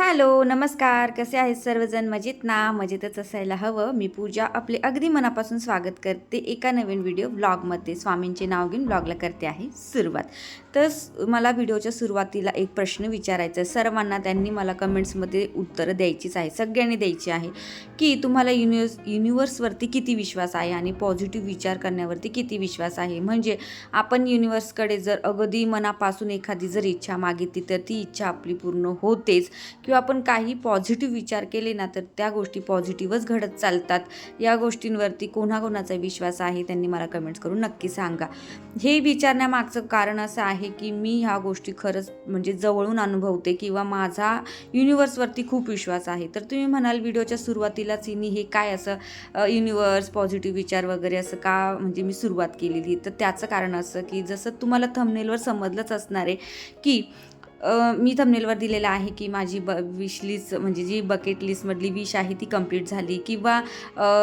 Hello नमस्कार. कसे आहेत सर्वजण? मजेत ना? मजेतच असायला हवं. मी पूजा आपले अगदी मनापासून स्वागत करते एका नवीन व्हिडिओ ब्लॉगमध्ये स्वामींचे नाव घेऊन ब्लॉगला करते आहे सुरुवात. तर मला व्हिडिओच्या सुरुवातीला एक प्रश्न विचारायचा आहे. सर्वांना त्यांनी मला कमेंट्समध्ये उत्तरं द्यायचीच आहे. सगळ्यांनी द्यायची आहे की तुम्हाला युनिवर्स युनिवर्सवरती किती विश्वास आहे आणि पॉझिटिव्ह विचार करण्यावरती किती विश्वास आहे? म्हणजे आपण युनिवर्सकडे जर अगदी मनापासून एखादी जर इच्छा मागितली तर ती इच्छा आपली पूर्ण होतेच. किंवा आपण काही पॉझिटिव्ह विचार केले ना तर त्या गोष्टी पॉझिटिव्हच घडत चालतात. या गोष्टींवरती कोणाकोणाचा विश्वास आहे त्यांनी मला कमेंट्स करून नक्की सांगा. हे विचारण्यामागचं कारण असं आहे की मी ह्या गोष्टी खरंच म्हणजे जवळून अनुभवते किंवा माझा युनिवर्सवरती खूप विश्वास आहे. तर तुम्ही म्हणाल व्हिडिओच्या सुरुवातीलाच हिनी हे काय असं युनिवर्स पॉझिटिव्ह विचार वगैरे असं का म्हणजे मी सुरुवात केलेली? तर त्याचं कारण असं की जसं तुम्हाला थंबनेलवर समजलंच असणार आहे की मी थंबनेलवर दिलेलं आहे की माझी ब विश लिस्ट म्हणजे जी बकेट लिस्टमधली विश आहे ती कंप्लीट झाली किंवा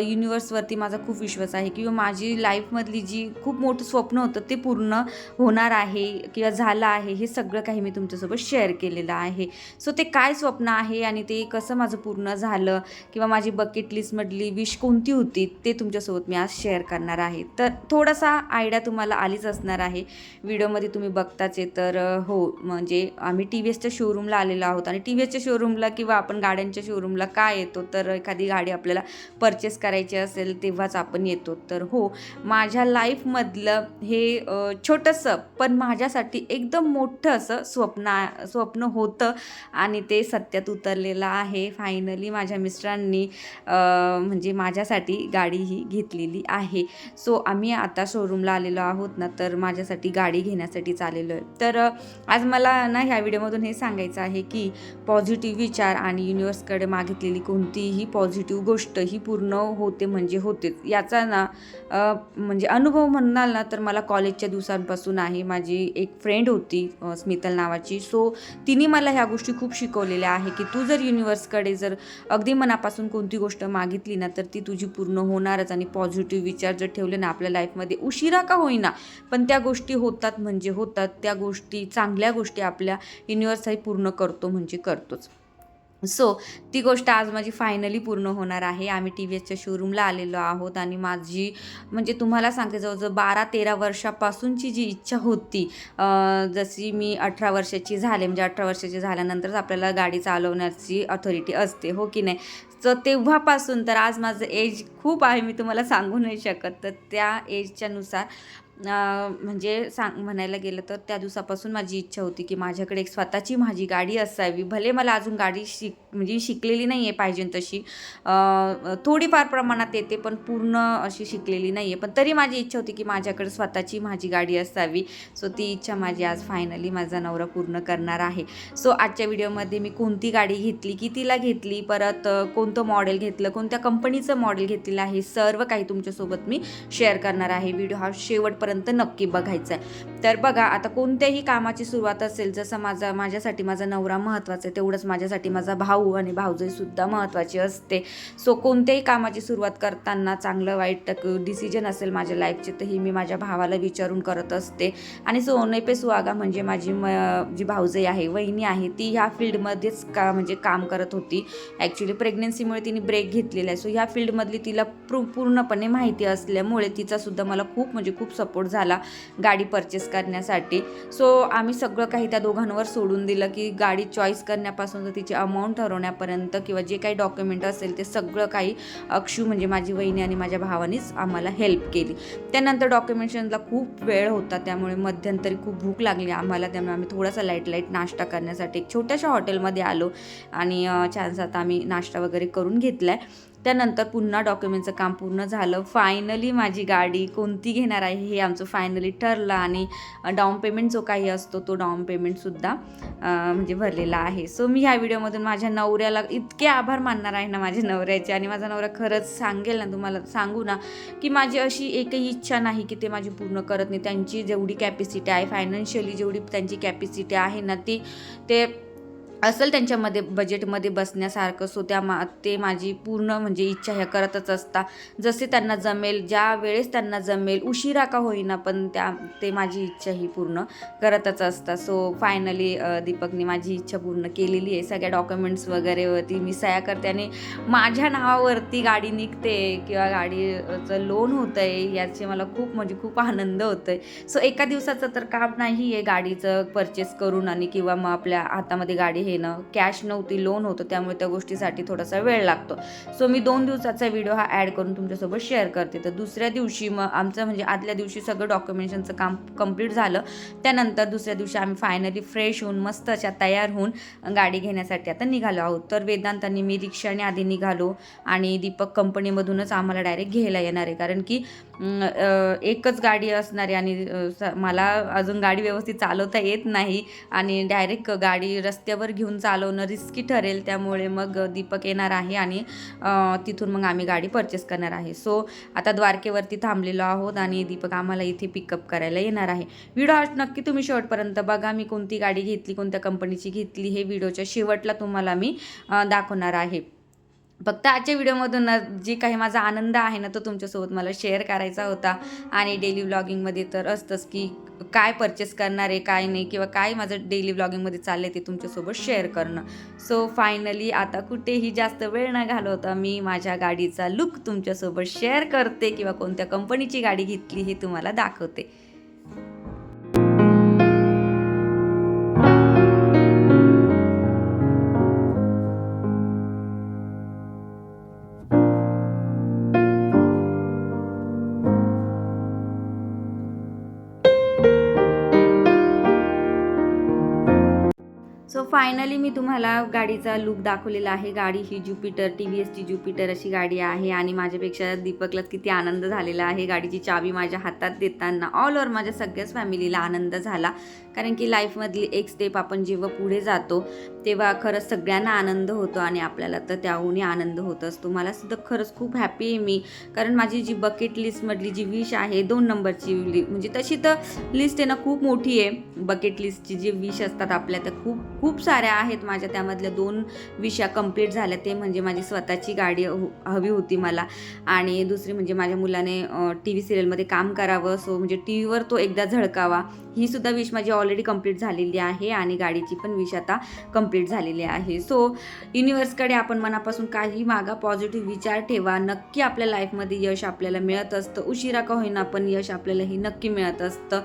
युनिवर्सवरती माझा खूप विश्वास आहे किंवा माझी लाईफमधली जी खूप मोठं स्वप्न होतं ते पूर्ण होणार आहे किंवा झालं आहे हे सगळं काही मी तुमच्यासोबत शेअर केलेलं आहे. सो ते काय स्वप्न आहे आणि ते कसं माझं पूर्ण झालं किंवा माझी बकेट लिस्टमधली विश कोणती होती ते तुमच्यासोबत मी आज शेअर करणार आहे. तर थोडासा आयडिया तुम्हाला आलीच असणार आहे. व्हिडिओमध्ये तुम्ही बघताच आहे तर हो म्हणजे आम्ही टी व्ही एसच्या शोरूमला आलेलो आहोत. आणि टी व्ही एसच्या शोरूमला किंवा आपण गाड्यांच्या शोरूमला काय येतो? तर एखादी गाडी आपल्याला परचेस करायची असेल तेव्हाच आपण येतो. तर हो माझ्या लाईफमधलं हे छोटंसं पण माझ्यासाठी एकदम मोठं असं स्वप्न स्वप्न होतं. आणि ते सत्यात उतरलेलं आहे. फायनली माझ्या मिस्टरांनी म्हणजे माझ्यासाठी गाडी ही घेतलेली आहे. सो आम्ही आता शोरूमला आलेलो आहोत ना तर माझ्यासाठी गाडी घेण्यासाठीच आलेलो आहे. तर आज मला ना ह्या व्हिडिओमधून हे सांगायचं आहे की पॉझिटिव्ह विचार आणि युनिवर्सकडे मागितलेली कोणतीही पॉझिटिव्ह गोष्ट ही पूर्ण होते म्हणजे होतेच. याचा ना म्हणजे अनुभव म्हणाल ना तर मला कॉलेजच्या दिवसांपासून आहे. माझी एक फ्रेंड होती स्मितल नावाची. सो तिने मला ह्या गोष्टी खूप शिकवलेल्या आहे की तू जर युनिवर्सकडे जर अगदी मनापासून कोणती गोष्ट मागितली ना तर ती तुझी पूर्ण होणारच आणि पॉझिटिव्ह विचार जर ठेवले ना आपल्या लाईफमध्ये उशिरा का होईना. पण त्या गोष्टी होतात म्हणजे होतात. त्या गोष्टी चांगल्या गोष्टी आपल्या युनिवर्सही पूर्ण करतो म्हणजे करतोच. सो ती गोष्ट आज माझी फायनली पूर्ण होणार आहे. आम्ही टी व्ही एसच्या शोरूमला आलेलो आहोत आणि माझी म्हणजे तुम्हाला सांगते जवळजवळ बारा तेरा वर्षापासूनची जी इच्छा होती जशी मी अठरा वर्षाची झाले म्हणजे अठरा वर्षाची झाल्यानंतरच आपल्याला गाडी चालवण्याची अथॉरिटी असते हो की नाही? तर तेव्हापासून तर आज माझं एज खूप आहे मी तुम्हाला सांगू नाही शकत. तर त्या एजच्यानुसार म्हणजे सांग म्हणायला गेलं तर त्या दिवसापासून माझी इच्छा होती की माझ्याकडे एक स्वतःची माझी गाडी असावी. भले मला अजून गाडी शिक म्हणजे शिकलेली नाही आहे पाहिजे तशी. थोडीफार प्रमाणात येते पण पूर्ण अशी शिकलेली नाही आहे पण तरी माझी इच्छा होती की माझ्याकडे स्वतःची माझी गाडी असावी. सो ती इच्छा माझी आज फायनली माझा नवरा पूर्ण करणार आहे. सो आजच्या व्हिडिओमध्ये मी कोणती गाडी घेतली कितीला घेतली परत कोणतं मॉडेल घेतलं कोणत्या कंपनीचं मॉडेल घेतलेलं आहे सर्व काही तुमच्यासोबत मी शेअर करणार आहे. व्हिडिओ हा शेवटपर्यंत नक्की बघायचं आहे तर बघा आता कोणत्याही कामाची सुरुवात असेल जसं माझा माझ्यासाठी माझा नवरा महत्त्वाचा आहे तेवढंच माझ्यासाठी माझा भाऊ आणि भाऊजईसुद्धा महत्त्वाची असते. सो कोणत्याही कामाची सुरुवात करताना चांगलं वाईट डिसिजन असेल माझ्या लाईफचे तर ही मी माझ्या भावाला विचारून करत असते. आणि सोने पे सुहागा म्हणजे माझी म जी भाऊजई आहे वहिनी आहे ती ह्या फील्डमध्येच का म्हणजे काम करत होती. ॲक्च्युली प्रेग्नन्सीमुळे तिने ब्रेक घेतलेला आहे. सो ह्या फील्डमधली तिला प्रू पूर्णपणे माहिती असल्यामुळे तिचासुद्धा मला खूप म्हणजे खूप सपोर्ट झाला गाडी परचेस करण्यासाठी. सो आम्ही सगळं काही त्या दोघांवर सोडून दिलं की गाडी चॉईस करण्यापासून तर तिची अमाऊंट ठरवण्यापर्यंत किंवा जे काही डॉक्युमेंट असेल ते सगळं काही अक्षू म्हणजे माझी वहिनी आणि माझ्या भावानेच आम्हाला हेल्प केली. त्यानंतर डॉक्युमेंटेशनला खूप वेळ होता त्यामुळे मध्यंतरी खूप भूक लागली आम्हाला त्यामुळे आम्ही थोडासा लाइट लाइट नाश्ता करण्यासाठी एक छोट्याशा हॉटेलमध्ये आलो आणि छानसा आता आम्ही नाश्ता वगैरे करून घेतला आहे त्यानंतर पुन्हा डॉक्युमेंटचं काम पूर्ण झालं. फायनली माझी गाडी कोणती घेणार आहे हे आमचं फायनली ठरलं आणि डाऊन पेमेंट जो काही असतो तो डाऊन पेमेंटसुद्धा म्हणजे भरलेला आहे. सो मी ह्या व्हिडिओमधून माझ्या नवऱ्याला इतके आभार मानणार आहे ना माझ्या नवऱ्याचे आणि माझा नवरा खरंच सांगेल ना तुम्हाला सांगू ना की माझी अशी एकही इच्छा नाही की ते माझी पूर्ण करत नाही. त्यांची जेवढी कॅपॅसिटी आहे फायनान्शियली जेवढी त्यांची कॅपॅसिटी आहे ना ती ते असेल त्यांच्यामध्ये बजेटमध्ये बसण्यासारखं. सो त्या मा ते माझी पूर्ण म्हणजे इच्छा ह्या करतच असता. जसे त्यांना जमेल ज्या वेळेस त्यांना जमेल उशिरा का होईना पण त्या ते माझी इच्छा ही पूर्ण करतच असता. सो फायनली दीपकने माझी इच्छा पूर्ण केलेली आहे. सगळ्या डॉक्युमेंट्स वगैरेवरती मी सया करते आणि माझ्या नावावरती गाडी निघते किंवा गाडीचं लोन होतं आहे याचे मला खूप म्हणजे खूप आनंद होतो आहे सो एका दिवसाचं तर काम नाही आहे गाडीचं परचेस करून आणि किंवा मग आपल्या हातामध्ये गाडी हे ना कॅश नव्हती लोन होतं त्यामुळे त्या गोष्टीसाठी थोडासा वेळ लागतो. सो मी दोन दिवसाचा व्हिडिओ हा ॲड करून तुमच्यासोबत शेअर करते. तर दुसऱ्या दिवशी मग आमचं म्हणजे आदल्या दिवशी सगळं डॉक्युमेंटेशनचं काम कंप्लीट झालं. त्यानंतर दुसऱ्या दिवशी आम्ही फायनली फ्रेश होऊन मस्त अशा तयार होऊन गाडी घेण्यासाठी आता निघालो आहोत. तर वेदांतांनी मी रिक्षाने आधी निघालो आणि दीपक कंपनीमधूनच आम्हाला डायरेक्ट घ्यायला येणार आहे. कारण की एकच गाडी असणारी आणि स- मला अजून गाडी व्यवस्थित चालवता येत नाही आणि डायरेक्ट गाडी रस्त्यावर घेऊन चालवणं रिस्की ठरेल. त्यामुळे मग दीपक येणार आहे आणि तिथून मग आम्ही गाडी परचेस करणार आहे. सो आता द्वारकेवरती थांबलेलो आहोत आणि दीपक आम्हाला इथे पिकअप करायला येणार आहे. व्हिडिओ नक्की तुम्ही शेवटपर्यंत बघा. मी कोणती गाडी घेतली कोणत्या कंपनीची घेतली हे व्हिडिओच्या शेवटला तुम्हाला मी दाखवणार आहे. फक्त आजच्या व्हिडिओमधून ना जे काही माझा आनंद आहे ना तो तुमच्यासोबत मला शेअर करायचा होता. आणि डेली व्लॉगिंगमध्ये तर असतंच की काय परचेस करणार आहे काय नाही किंवा काय माझं डेली व्लॉगिंगमध्ये चाललं आहे ते तुमच्यासोबत शेअर करणं. सो फायनली आता कुठेही जास्त वेळ न घालवता मी माझ्या गाडीचा लुक तुमच्यासोबत शेअर करते किंवा कोणत्या कंपनीची गाडी घेतली हे तुम्हाला दाखवते. फायनली मी तुम्हाला गाडीचा लुक दाखवलेला आहे. गाडी ही ज्युपिटर टी व्ही एसची ज्युपिटर अशी गाडी आहे आणि माझ्यापेक्षा दीपकलाच किती आनंद झालेला आहे. गाडीची चावी माझ्या हातात देताना ऑल ओव्हर माझ्या सगळ्याच फॅमिलीला आनंद झाला. कारण की लाईफमधली एक स्टेप आपण जेव्हा पुढे जातो तेव्हा खरंच सगळ्यांना आनंद होतो आणि आपल्याला तर त्याहूनही आनंद होत असतो मला सुद्धा खरंच खूप हॅपी आहे मी. कारण माझी जी बकेट लिस्टमधली जी विश आहे दोन नंबरची लि म्हणजे तशी तर लिस्ट आहे ना खूप मोठी आहे. बकेट लिस्टची जी विश असतात आपल्या तर खूप खूप साऱ्या आहेत माझ्या. त्यामधल्या दोन विषया कंप्लीट झाल्या. ते म्हणजे माझी स्वतःची गाडी हवी होती मला. आणि दुसरी म्हणजे माझ्या मुलाने टी व्ही सिरियलमध्ये काम करावं. सो म्हणजे टी व्हीवर तो एकदा झळकावा. ही सुद्धा विश माझी ऑलरेडी कंप्लीट झालेली आहे आणि गाडीची पण विश आता कंप्लीट झालेली आहे. सो युनिवर्सकडे आपण मनापासून काही मागा पॉझिटिव्ह विचार ठेवा. नक्की आपल्या लाईफमध्ये यश आपल्याला मिळत असतं. उशिरा का होईना पण यश आपल्याला हे नक्की मिळत असतं.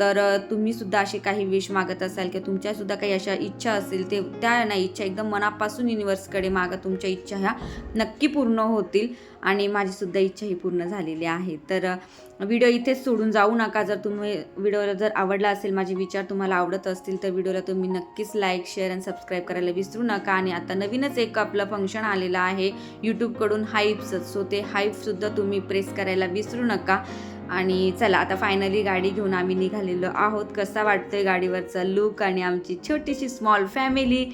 तर तुम्ही सुद्धा असे काही विश मागत असाल किंवा तुमच्या सुद्धा काही अशा इच्छा असेल ते त्या नाही इच्छा एकदम मनापासून युनिवर्सकडे मागा तुमच्या इच्छा ह्या नक्की पूर्ण होतील. आणि माझीसुद्धा इच्छा ही पूर्ण झालेली आहे. तर व्हिडिओ इथेच सोडून जाऊ नका. जर तुम्ही व्हिडिओला जर आवडला असेल माझे विचार तुम्हाला आवडत असतील तर व्हिडिओला तुम्ही नक्कीच लाईक शेअर आणि सबस्क्राईब करायला विसरू नका. आणि आता नवीनच एक आपलं फंक्शन आलेलं आहे. यूट्यूबकडून हाईप्सचं सो ते हाईपसुद्धा तुम्ही प्रेस करायला विसरू नका. आणि चला आता फायनली गाडी घेऊन आम्ही निघालेलो आहोत. कसा वाटतोय गाडीवरचा लुक आणि आमची छोटीशी स्मॉल फॅमिली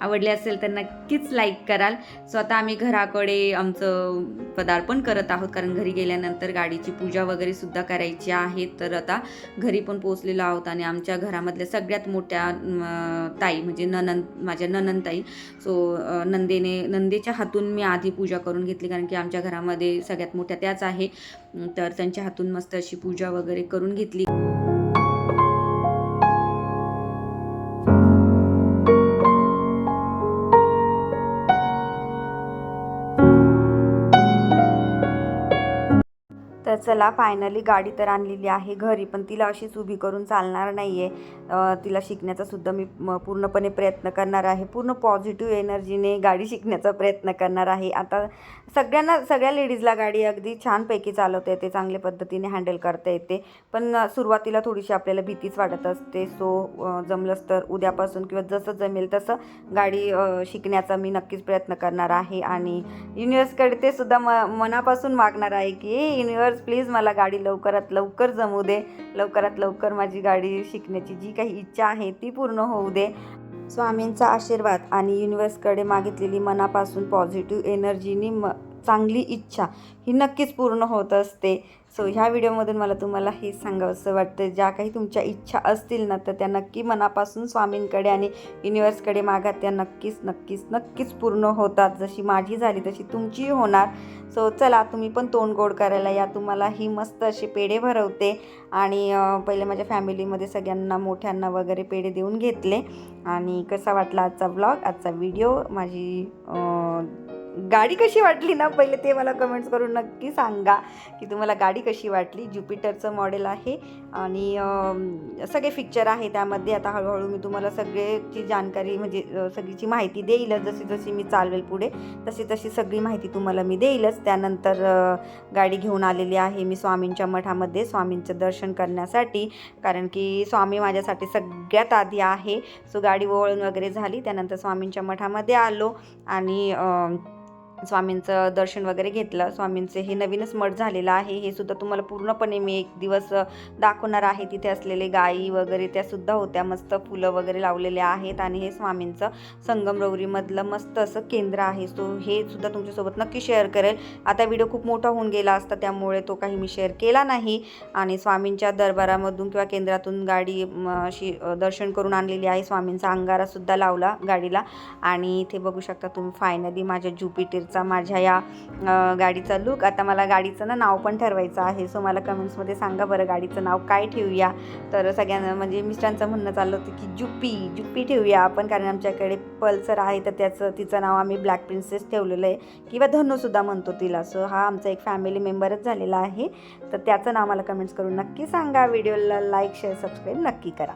आवडली असेल तर नक्कीच लाईक कराल. स्वतः आम्ही घराकडे आमचं पदार्पण करत आहोत. कारण घरी गेल्यानंतर गाडीची पूजा वगैरे सुद्धा करायची आहे. तर आता घरी पण पोचलेलो आहोत आणि आमच्या घरामधल्या सगळ्यात मोठ्या ताई म्हणजे ननंद माझ्या ननंद ताई सो नंदेने नंदेच्या हातून मी आधी पूजा करून घेतली. कारण की आमच्या घरामध्ये सगळ्यात मोठ्या त्याच आहे. तर त्यांच्या हातून मस्त अशी पूजा वगैरे करून घेतली. चला फायनली गाडी तर आणलेली आहे घरी पण तिला अशीच उभी करून चालणार नाही आहे तिला शिकण्याचा सुद्धा मी म- पूर्णपणे प्रयत्न करणार आहे. पूर्ण पॉझिटिव्ह एनर्जीने गाडी शिकण्याचा प्रयत्न करणार आहे. आता सगळ्यांना सगळ्या लेडीजला गाडी अगदी छानपैकी चालवता येते चांगल्या पद्धतीने हँडल करता येते. पण सुरुवातीला थोडीशी आपल्याला भीतीच वाटत असते. सो जमलंच तर उद्यापासून किंवा जसं जमेल तसं गाडी शिकण्याचा मी नक्कीच प्रयत्न करणार आहे. आणि युनिवर्सकडे ते सुद्धा म मनापासून मागणार आहे की युनिवर्स प्लीज मला गाडी लवकरात लवकर जमू दे. लवकरात लवकर माझी गाडी शिकण्याची जी काही इच्छा आहे ती पूर्ण होऊ दे. स्वामींचा आशीर्वाद आणि युनिवर्सकडे मागितलेली मनापासून पॉझिटिव्ह एनर्जीनी म चांगली इच्छा ही नक्कीच पूर्ण होत असते. सो ह्या व्हिडिओमधून मला तुम्हाला हे सांगावंसं वाटतं. ज्या काही तुमच्या इच्छा असतील ना तर त्या नक्की मनापासून स्वामींकडे आणि युनिवर्सकडे मागा. त्या नक्कीच नक्कीच नक्कीच पूर्ण होतात. जशी माझी झाली तशी तुमचीही होणार. सो चला तुम्ही पण तोंड गोड करायला या. तुम्हाला ही मस्त असे पेढे भरवते. आणि पहिले माझ्या फॅमिलीमध्ये सगळ्यांना मोठ्यांना वगैरे पेढे देऊन घेतले. आणि कसा वाटला आजचा ब्लॉग आजचा व्हिडिओ माझी गाडी कशी वाटली ना पहिले ते मला कमेंट्स करून नक्की सांगा की तुम्हाला गाडी कशी वाटली. ज्युपिटरचं मॉडेल आहे आणि सगळे पिक्चर आहे त्यामध्ये. आता हळूहळू मी तुम्हाला सगळ्याची जानकारी म्हणजे सगळीची माहिती देईलच जशी जशी मी चालवेल पुढे तशी तशी सगळी माहिती तुम्हाला मी देईलच. त्यानंतर गाडी घेऊन आलेली आहे मी स्वामींच्या मठामध्ये स्वामींचं दर्शन करण्यासाठी. कारण की स्वामी माझ्यासाठी सगळ्यात आधी आहे. सो गाडी वळून वगैरे झाली. त्यानंतर स्वामींच्या मठामध्ये आलो आणि स्वामींचं दर्शन वगैरे घेतलं. स्वामींचे हे नवीनच मठ झालेलं आहे. हे सुद्धा तुम्हाला पूर्णपणे मी एक दिवस दाखवणार आहे. तिथे असलेले गायी वगैरे त्या सुद्धा होत्या. मस्त फुलं वगैरे लावलेले आहेत आणि हे स्वामींचं संगमरवरीमधलं मस्त असं केंद्र आहे. सो हे सुद्धा तुमच्यासोबत नक्की शेअर करेल. आता व्हिडिओ खूप मोठा होऊन गेला असता त्यामुळे तो काही मी शेअर केला नाही. आणि स्वामींच्या दरबारामधून किंवा केंद्रातून गाडी अशी दर्शन करून आणलेली आहे. स्वामींचा अंगारासुद्धा लावला गाडीला. आणि इथे बघू शकता तुम्ही फायनली माझ्या ज्युपिटरचा माझ्या या गाडीचा लुक आता मला गाडीचं ना नाव पण ठरवायचं आहे. सो मला कमेंट्समध्ये सांगा बरं गाडीचं नाव काय ठेवूया. तर सगळ्यांना म्हणजे मिस्टरांचं म्हणणं चाललं होतं की जुप्पी जुप्पी ठेवूया आपण कारण आमच्याकडे पल्सर आहे तर त्याचं तिचं नाव आम्ही ब्लॅक प्रिन्सेस ठेवलेलं आहे. किंवा धनुसुद्धा म्हणतो तिला. सो हा आमचा एक फॅमिली मेंबरच झालेला आहे. तर त्याचं नाव मला कमेंट्स करून नक्की सांगा. व्हिडिओला लाईक शेअर सबस्क्राईब नक्की करा.